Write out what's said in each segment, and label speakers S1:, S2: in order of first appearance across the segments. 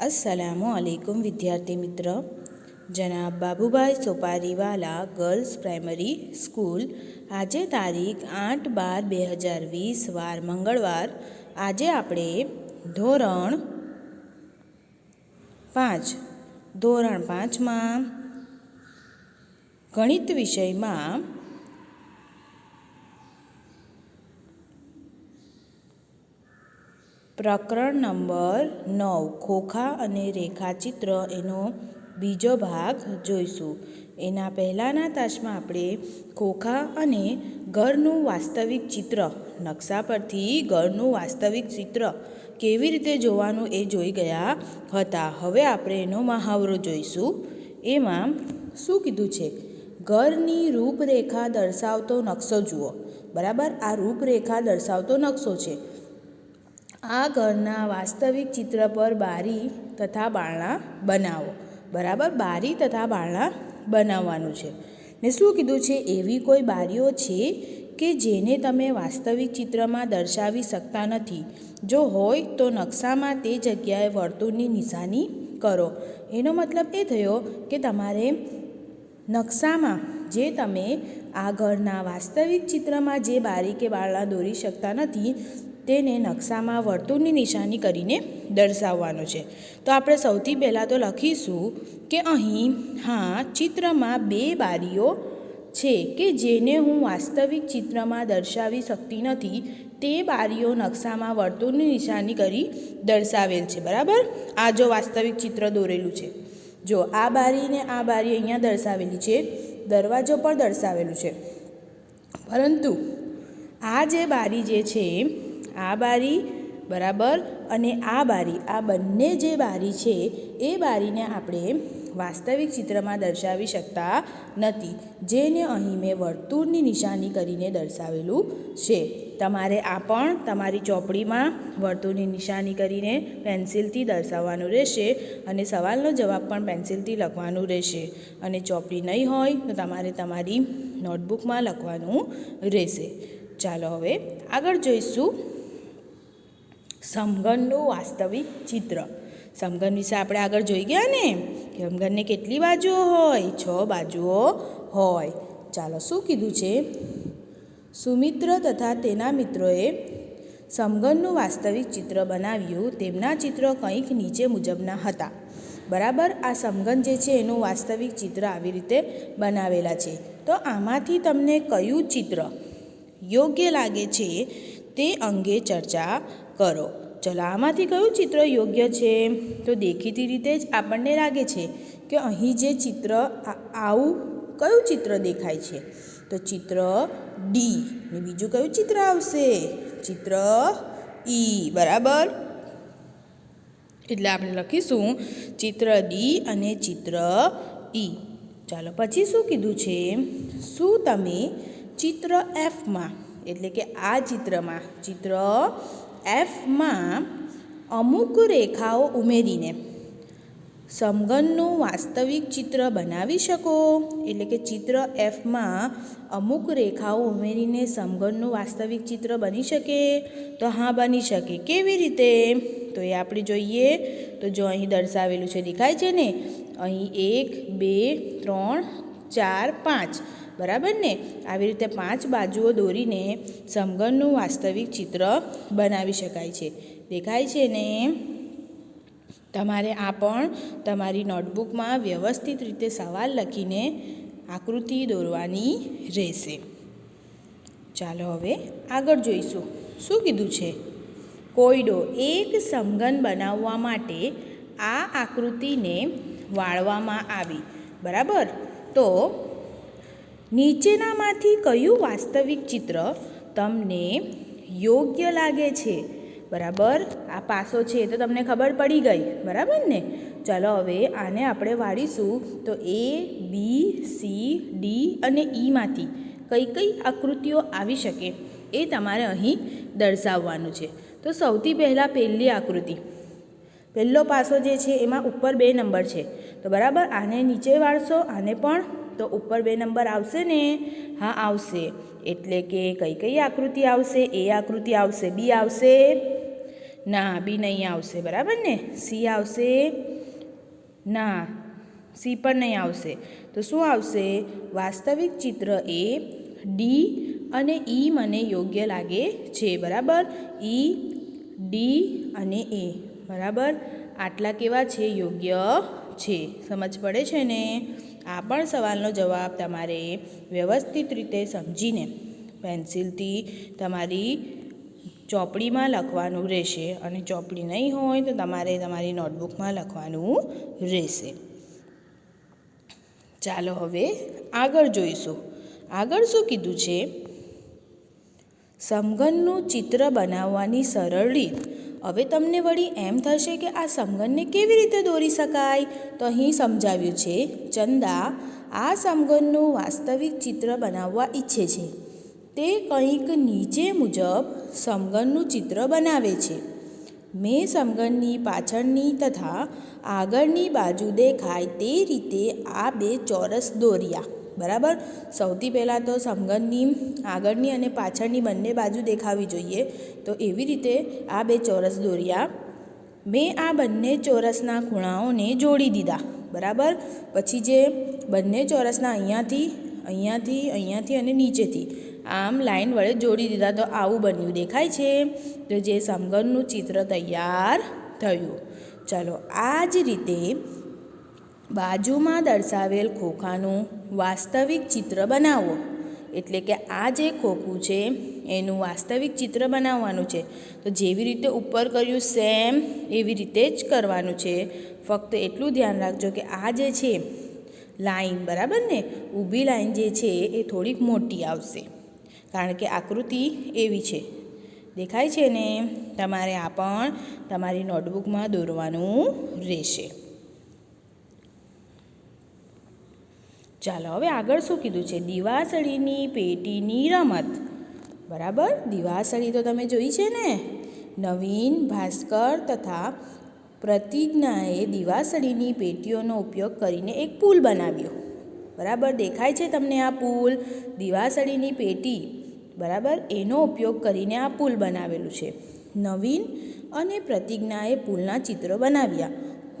S1: અસલામુ અલૈકુમ વિદ્યાર્થી મિત્ર. જનાબ Babubhai Sopariwala girls primary school આજે તારીખ આઠ બાર બે હજાર વીસ, વાર મંગળવાર. આજે આપણે ધોરણ પાંચ, ધોરણ પાંચમાં ગણિત વિષયમાં પ્રકરણ નંબર નવ, ખોખા અને રેખાચિત્ર એનો બીજો ભાગ જોઈશું. એના પહેલાંના તાસમાં આપણે ખોખા અને ઘરનું વાસ્તવિક ચિત્ર, નકશા પરથી ઘરનું વાસ્તવિક ચિત્ર કેવી રીતે જોવાનું એ જોઈ ગયા હતા. હવે આપણે એનો મહાવરો જોઈશું. એમાં શું કીધું છે? ઘરની રૂપરેખા દર્શાવતો નકશો જુઓ. બરાબર? આ રૂપરેખા દર્શાવતો નકશો છે. આ ઘરના વાસ્તવિક ચિત્ર પર બારી તથા બારણા બનાવો. બરાબર? બારી તથા બારણા બનાવવાનું છે. ને શું કીધું છે? એવી કોઈ બારીઓ છે કે જેને તમે વાસ્તવિક ચિત્રમાં દર્શાવી શકતા નથી. જો હોય તો નકશામાં તે જગ્યાએ વર્તુળની નિશાની કરો. એનો મતલબ એ થયો કે તમારે નકશામાં જે તમે આ ઘરના વાસ્તવિક ચિત્રમાં જે બારી કે બારણા દોરી શકતા નથી તેને નકશામાં વર્તુળની નિશાની કરીને દર્શાવવાનો છે. તો આપણે સૌથી પહેલાં તો લખીશું કે અહીં, હા, ચિત્રમાં બે બારીઓ છે કે જેને હું વાસ્તવિક ચિત્રમાં દર્શાવી શકતી નથી, તે બારીઓ નકશામાં વર્તુળની નિશાની કરી દર્શાવેલ છે. બરાબર? આ જો વાસ્તવિક ચિત્ર દોરેલું છે. જો આ બારીને આ બારી અહીંયા દર્શાવેલી છે, દરવાજો પણ દર્શાવેલું છે. પરંતુ આ જે બારી જે છે આ બારી, બરાબર? અને આ બારી, આ બંને જે બારી છે, એ બારીને આપણે વાસ્તવિક ચિત્રમાં દર્શાવી શકતા નથી, જેને અહીં મેં વર્તુળની નિશાની કરીને દર્શાવેલું છે. તમારે આ પણ તમારી ચોપડીમાં વર્તુળની નિશાની કરીને પેન્સિલથી દર્શાવવાનું રહેશે અને સવાલનો જવાબ પણ પેન્સિલથી લખવાનું રહેશે. અને ચોપડી નહીં હોય, તો તમારે તમારી નોટબુકમાં લખવાનું રહેશે. ચાલો હવે આગળ જોઈશું. સમઘનનું વાસ્તવિક ચિત્ર. સમઘન વિશે આપણે આગળ જોઈ ગયા ને? સમઘનને કેટલી બાજુઓ હોય? છ બાજુઓ હોય. ચાલો, શું કીધું છે? સુમિત્ર તથા તેના મિત્રોએ સમઘનનું વાસ્તવિક ચિત્ર બનાવ્યું. તેમના ચિત્રો કંઈક નીચે મુજબના હતા. બરાબર? આ સમઘન જે છે, એનું વાસ્તવિક ચિત્ર આવી રીતે બનાવેલા છે. તો આમાંથી તમને કયું ચિત્ર યોગ્ય લાગે છે તે અંગે ચર્ચા કરો. ચલો, આમાંથી કયું ચિત્ર યોગ્ય છે? તો દેખીતી રીતે જ આપણને લાગે છે કે અહીં જે ચિત્ર આવું કયું ચિત્ર દેખાય છે? તો ચિત્ર ડી ને બીજું કયું ચિત્ર આવશે? ચિત્ર ઈ બરાબર? એટલે આપણે લખીશું ચિત્ર ડી અને ચિત્ર ઈ ચાલો, પછી શું કીધું છે? શું તમે ચિત્ર એફમાં એટલે કે આ ચિત્રમાં ચિત્ર એફમાં અમુક રેખાઓ ઉમેરીને સમઘનનું વાસ્તવિક ચિત્ર બનાવી શકો. એટલે કે ચિત્ર એફમાં અમુક રેખાઓ ઉમેરીને સમઘનનું વાસ્તવિક ચિત્ર બની શકે. તો હા, બની શકે. કેવી રીતે? તો એ આપણે જોઈએ. તો જો અહીં દર્શાવેલું છે, દેખાય છે ને? અહીં એક, બે, ત્રણ, ચાર, પાંચ. બરાબર ને? આવી રીતે પાંચ બાજુઓ દોરીને સમઘનનું વાસ્તવિક ચિત્ર બનાવી શકાય છે. દેખાય છે ને? તમારે આ પણ તમારી નોટબુકમાં વ્યવસ્થિત રીતે સવાલ લખીને આકૃતિ દોરવાની રહેશે. ચાલો હવે આગળ જોઈશું. શું કીધું છે? કોયડો એક સમઘન બનાવવા માટે આ આકૃતિને વાળવામાં આવી. બરાબર? તો નીચેનામાંથી કયું વાસ્તવિક ચિત્ર તમને યોગ્ય લાગે છે? બરાબર? આ પાસો છે તો તમને ખબર પડી ગઈ. બરાબર ને? ચાલો હવે આને આપણે વાળીશું તો એ, બી, સી, ડી અને ઈમાંથી કઈ કઈ આકૃતિઓ આવી શકે એ તમારે અહીં દર્શાવવાનું છે. તો સૌથી પહેલાં પહેલી આકૃતિ. પહેલો પાસો જે છે એમાં ઉપર બે નંબર છે. તો બરાબર? આને નીચે વાળશો, આને પણ તો ઉપર બે નંબર આવશે ને? હા, આવશે. એટલે કે કઈ કઈ આકૃતિ આવશે? એ આકૃતિ આવશે, બી આવશે. ના, બી નહીં આવશે, બરાબર ને? સી આવશે. ના, સી પણ નહીં આવશે. તો શું આવશે? વાસ્તવિક ચિત્ર એ ડી અને ઈ મને યોગ્ય લાગે છે, બરાબર? ઈ, ડી અને એ, બરાબર? આટલા કેવા છે? યોગ્ય છે. સમજ પડે છે ને? આ પણ સવાલનો જવાબ તમારે વ્યવસ્થિત રીતે સમજીને પેન્સિલથી તમારી ચોપડીમાં લખવાનું રહેશે. અને ચોપડી નહીં હોય તો તમારે તમારી નોટબુકમાં લખવાનું રહેશે. ચાલો હવે આગળ જોઈશું. આગળ શું કીધું છે? સમઘનનું ચિત્ર બનાવવાની સરળ રીત. હવે તમને વળી એમ થશે કે આ સમઘનને કેવી રીતે દોરી શકાય? તો અહીં સમજાવ્યું છે, ચંદા આ સમઘનનું વાસ્તવિક ચિત્ર બનાવવા ઈચ્છે છે. તે કંઈક નીચે મુજબ સમઘનનું ચિત્ર બનાવે છે. મેં સમઘનની પાછળની તથા આગળની બાજુ દેખાય તે રીતે આ બે ચોરસ દોર્યા. બરાબર? સૌથી પહેલાં તો સમઘનની આગળની અને પાછળની બંને બાજુ દેખાવી જોઈએ. તો એવી રીતે આ બે ચોરસ દોર્યા. મેં આ બંને ચોરસના ખૂણાઓને જોડી દીધા. બરાબર? પછી જે બંને ચોરસના અહીંયાથી અહીંયાથી અહીંયાથી અને નીચેથી આમ લાઈન વડે જોડી દીધા. તો આવું બન્યું. દેખાય છે? તો જે સમઘનનું ચિત્ર તૈયાર થયું. ચલો, આ જ રીતે બાજુમાં દર્શાવેલ ખોખાનું વાસ્તવિક ચિત્ર બનાવો. એટલે કે આ જે ખોખું છે, એનું વાસ્તવિક ચિત્ર બનાવવાનું છે. તો જેવી રીતે ઉપર કર્યું સેમ, એવી રીતે જ કરવાનું છે. ફક્ત એટલું ધ્યાન રાખજો કે આ જે છે, લાઈન, બરાબર ને? ઊભી લાઈન જે છે, એ થોડીક મોટી આવશે. કારણ કે આકૃતિ એવી છે. દેખાય છે ને? તમારે આ પણ તમારી નોટબુકમાં દોરવાનું રહેશે. ચાલો હવે આગળ શું કીધું છે? દિવાસળીની પેટીની રમત. બરાબર? દિવાસળી તો તમે જોઈ છે ને? નવીન ભાસ્કર તથા પ્રતિજ્ઞાએ દિવાસળીની પેટીઓનો ઉપયોગ કરીને એક પુલ બનાવ્યો. બરાબર? દેખાય છે તમને આ પુલ? દિવાસળીની પેટી. બરાબર? એનો ઉપયોગ કરીને આ પુલ બનાવેલું છે. નવીન અને પ્રતિજ્ઞાએ પુલના ચિત્રો બનાવ્યા.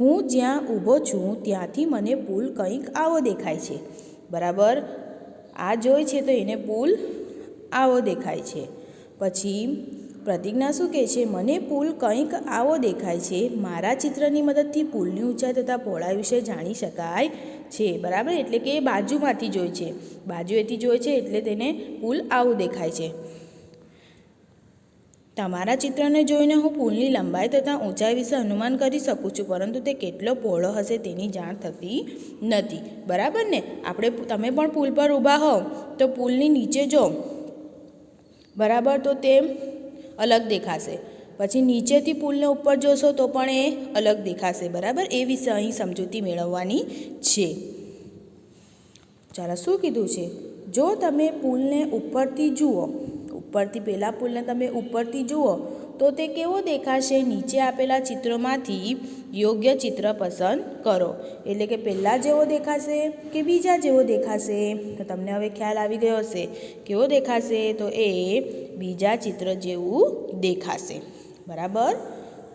S1: હું જ્યાં ઊભો છું ત્યાંથી મને પુલ કંઈક આવો દેખાય છે. બરાબર? આ જોઈ છે તો એને પુલ આવો દેખાય છે. પછી પ્રતિજ્ઞા શું કહે છે? મને પુલ કંઈક આવો દેખાય છે. મારા ચિત્રની મદદથી પુલની ઊંચાઈ તથા પહોળાઈ વિશે જાણી શકાય છે. બરાબર? એટલે કે એ બાજુમાંથી જોઈ છે. બાજુએથી જોઈ છે એટલે તેને પુલ આવો દેખાય છે. તમારા ચિત્રને જોઈને હું પુલની લંબાઈ તથા ઊંચાઈ વિશે અનુમાન કરી શકું છું, પરંતુ તે કેટલો પહોળો હશે તેની જાણ થતી નથી. બરાબર ને? આપણે તમે પણ પુલ પર ઊભા હો તો પુલની નીચે જો. બરાબર? તો તે અલગ દેખાશે. પછી નીચેથી પુલને ઉપર જોશો તો પણ એ અલગ દેખાશે. બરાબર? એ વિશે અહીં સમજૂતી મેળવવાની છે. ચાલો, શું કીધું છે? જો તમે પુલને ઉપરથી જુઓ ઉપરથી પહેલાં પુલને તમે ઉપરથી જુઓ, તો તે કેવો દેખાશે? નીચે આપેલા ચિત્રોમાંથી યોગ્ય ચિત્ર પસંદ કરો. એટલે કે પહેલાં જેવો દેખાશે કે બીજા જેવો દેખાશે? તો તમને હવે ખ્યાલ આવી ગયો હશે. કેવો દેખાશે? તો એ બીજા ચિત્ર જેવું દેખાશે. બરાબર?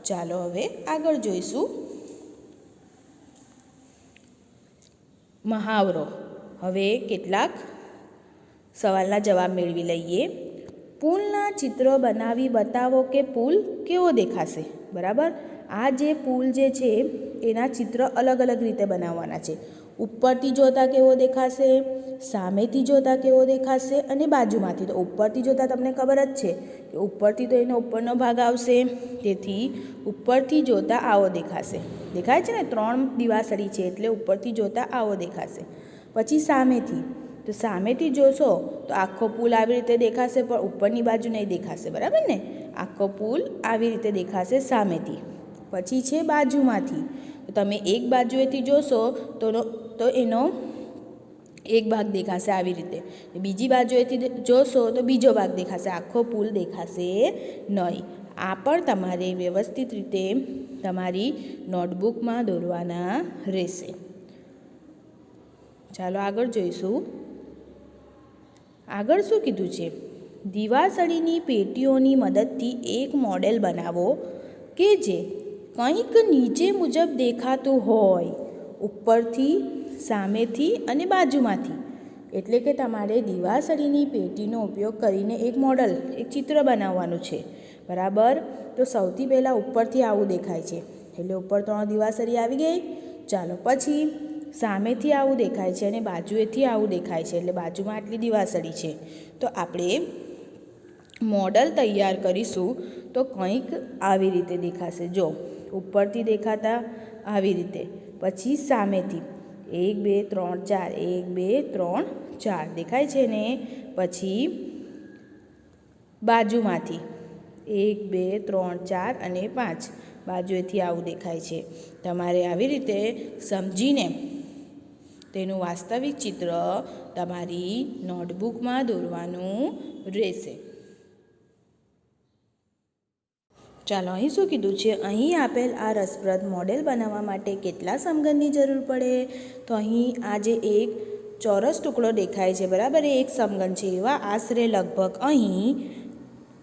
S1: ચાલો હવે આગળ જોઈશું. મહાવરો. હવે કેટલાક સવાલના જવાબ મેળવી લઈએ. પુલના ચિત્રો બનાવી બતાવો કે પુલ કેવો દેખાશે, બરાબર? આ જે પુલ જે છે, એના ચિત્ર અલગ અલગ રીતે બનાવવાના છે. ઉપરથી જોતાં કેવો દેખાશે, સામેથી જોતાં કેવો દેખાશે અને બાજુમાંથી. તો ઉપરથી જોતાં તમને ખબર જ છે કે ઉપરથી તો એનો ઉપરનો ભાગ આવશે, તેથી ઉપરથી જોતાં આવો દેખાશે. દેખાય છે ને? ત્રણ દિવાસળી છે એટલે ઉપરથી જોતાં આવો દેખાશે. પછી સામેથી. તો સામેથી જોશો તો આખો પુલ આવી રીતે દેખાશે, પણ ઉપરની બાજુ નહીં દેખાશે, બરાબર ને? આખો પુલ આવી રીતે દેખાશે સામેથી. પછી છે બાજુમાંથી. તો તમે એક બાજુએથી જોશો તો તો એનો એક ભાગ દેખાશે આવી રીતે. બીજી બાજુએથી જોશો તો બીજો ભાગ દેખાશે. આખો પુલ દેખાશે નહીં. આ પણ તમારે વ્યવસ્થિત રીતે તમારી નોટબુકમાં દોરવાના રહેશે. ચાલો આગળ જોઈશું. આગળ શું કીધું છે? દિવાસળીની પેટીઓની મદદથી એક મોડેલ બનાવો કે જે કંઈક નીચે મુજબ દેખાતું હોય, ઉપરથી, સામેથી અને બાજુમાંથી. એટલે કે તમારે દિવાસળીની પેટીનો ઉપયોગ કરીને એક મોડલ, એક ચિત્ર બનાવવાનું છે. બરાબર? તો સૌથી પહેલાં ઉપરથી આવું દેખાય છે. એટલે ઉપર ત્રણ દિવાસળી આવી ગઈ. ચાલો પછી સામેથી આવું દેખાય છે અને બાજુએથી આવું દેખાય છે એટલે બાજુમાં આટલી દિવાસળી છે. તો આપણે મોડલ તૈયાર કરીશું તો કંઈક આવી રીતે દેખાશે. જો, ઉપરથી દેખાતા આવી રીતે. પછી સામેથી. એક, બે, ત્રણ, ચાર. એક, બે, ત્રણ, ચાર. દેખાય છે ને? પછી બાજુમાંથી. એક, બે, ત્રણ, ચાર અને પાંચ. બાજુએથી આવું દેખાય છે. તમારે આવી રીતે સમજીને તેનું વાસ્તવિક ચિત્ર તમારી નોટબુકમાં દોરવાનું રહેશે. ચાલો અહીં શું કીધું છે? અહીં આપેલ આ રસપ્રદ મોડેલ બનાવવા માટે કેટલા સમઘનની જરૂર પડે? તો અહીં આ જે એક ચોરસ ટુકડો દેખાય છે, બરાબર? એ એક સમઘન છે. એવા આશરે લગભગ અહીં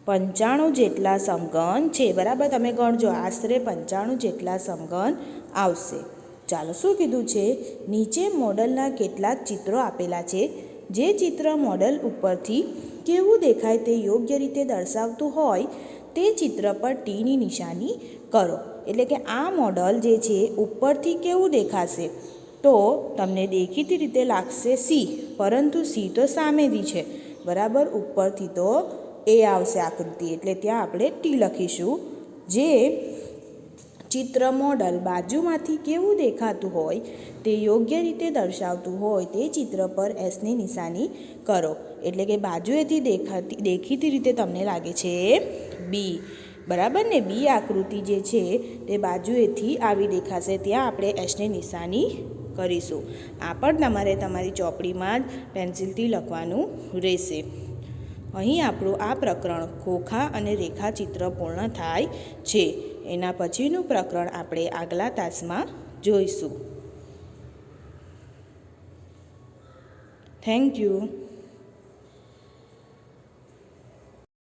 S1: પંચાણું જેટલા સમઘન છે, બરાબર? તમે ગણજો, આશરે પંચાણું જેટલા સમઘન આવશે. ચાલો શું કીધું છે? નીચે મોડલના કેટલાક ચિત્રો આપેલા છે. જે ચિત્ર મોડલ ઉપરથી કેવું દેખાય તે યોગ્ય રીતે દર્શાવતું હોય તે ચિત્ર પર ટીની નિશાની કરો. એટલે કે આ મોડલ જે છે ઉપરથી કેવું દેખાશે? તો તમને દેખીતી રીતે લાગશે સી પરંતુ સી તો સામેથી છે. બરાબર ઉપરથી તો એ આવશે આકૃતિ. એટલે ત્યાં આપણે ટી લખીશું. જે ચિત્ર મોડલ બાજુમાંથી કેવું દેખાતું હોય તે યોગ્ય રીતે દર્શાવતું હોય તે ચિત્ર પર એસની નિશાની કરો. એટલે કે બાજુએથી દેખાતી, દેખીતી રીતે તમને લાગે છે બી બરાબર ને? બી આકૃતિ જે છે તે બાજુએથી આવી દેખાશે. ત્યાં આપણે એસની નિશાની કરીશું. આ પણ તમારે તમારી ચોપડીમાં જ પેન્સિલથી લખવાનું રહેશે. અહીં આપણું આ પ્રકરણ ખોખા અને રેખાચિત્ર પૂર્ણ થાય છે. એના પછીનું પ્રકરણ આપણે આગલા તાસમાં જોઈશું. Thank you